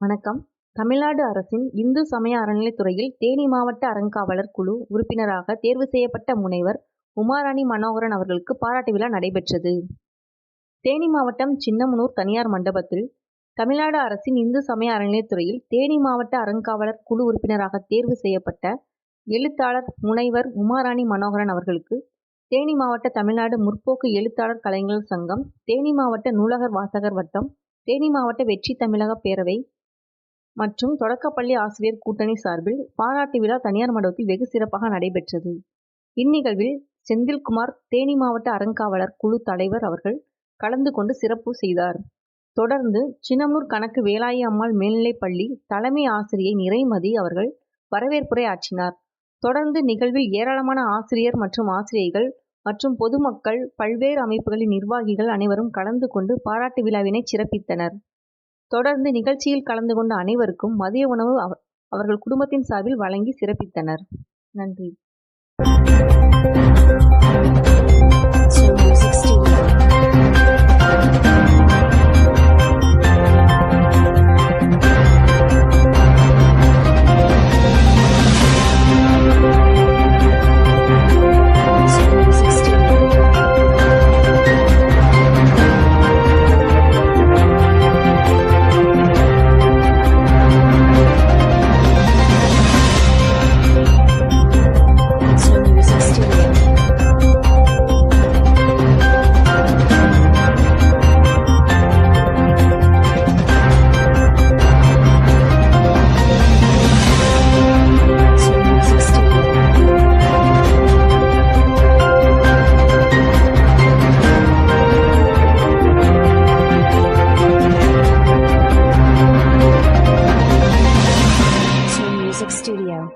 வணக்கம் தமிழ்நாடு அரசின் இந்து சமய அறநிலைத்துறையில் தேனி மாவட்ட அறங்காவலர் குழு உறுப்பினராக தேர்வு செய்யப்பட்ட முனைவர் உமாராணி மனோகரன் அவர்களுக்கு பாராட்டு விழா நடைபெற்றது. தேனி மாவட்டம் சின்னமனூர் தனியார் மண்டபத்தில் தமிழ்நாடு அரசின் இந்து சமய அறநிலைத்துறையில் தேனி மாவட்ட அறங்காவலர் குழு உறுப்பினராக தேர்வு செய்யப்பட்ட எழுத்தாளர் முனைவர் உமாராணி மனோகரன் அவர்களுக்கு தேனி மாவட்ட தமிழ்நாடு முற்போக்கு எழுத்தாளர் கலைஞர்கள் சங்கம், தேனி மாவட்ட நூலகர் வாசகர் வட்டம், தேனி மாவட்ட வெற்றி தமிழக பேரவை மற்றும் தொடக்கப்பள்ளி ஆசிரியர் கூட்டணி சார்பில் பாராட்டு விழா தனியார் மண்டபத்தில் வெகு சிறப்பாக நடைபெற்றது. இந்நிகழ்வில் செந்தில்குமார் தேனி மாவட்ட அறங்காவலர் குழு தலைவர் அவர்கள் கலந்து கொண்டு சிறப்பு செய்தார். தொடர்ந்து சின்னமூர் கணக்கு வேலாயி அம்மாள் மேல்நிலைப்பள்ளி தலைமை ஆசிரியை நிறைமதி அவர்கள் வரவேற்புரை ஆற்றினார். தொடர்ந்து நிகழ்வில் ஏராளமான ஆசிரியர் மற்றும் ஆசிரியைகள் மற்றும் பொதுமக்கள், பல்வேறு அமைப்புகளின் நிர்வாகிகள் அனைவரும் கலந்து கொண்டு பாராட்டு விழாவினை சிறப்பித்தனர். தொடர்ந்து நிகழ்ச்சியில் கலந்து கொண்ட அனைவருக்கும் மதிய உணவு அவர்கள் குடும்பத்தின் சார்பில் வழங்கி சிறப்பித்தனர். நன்றி. Studio.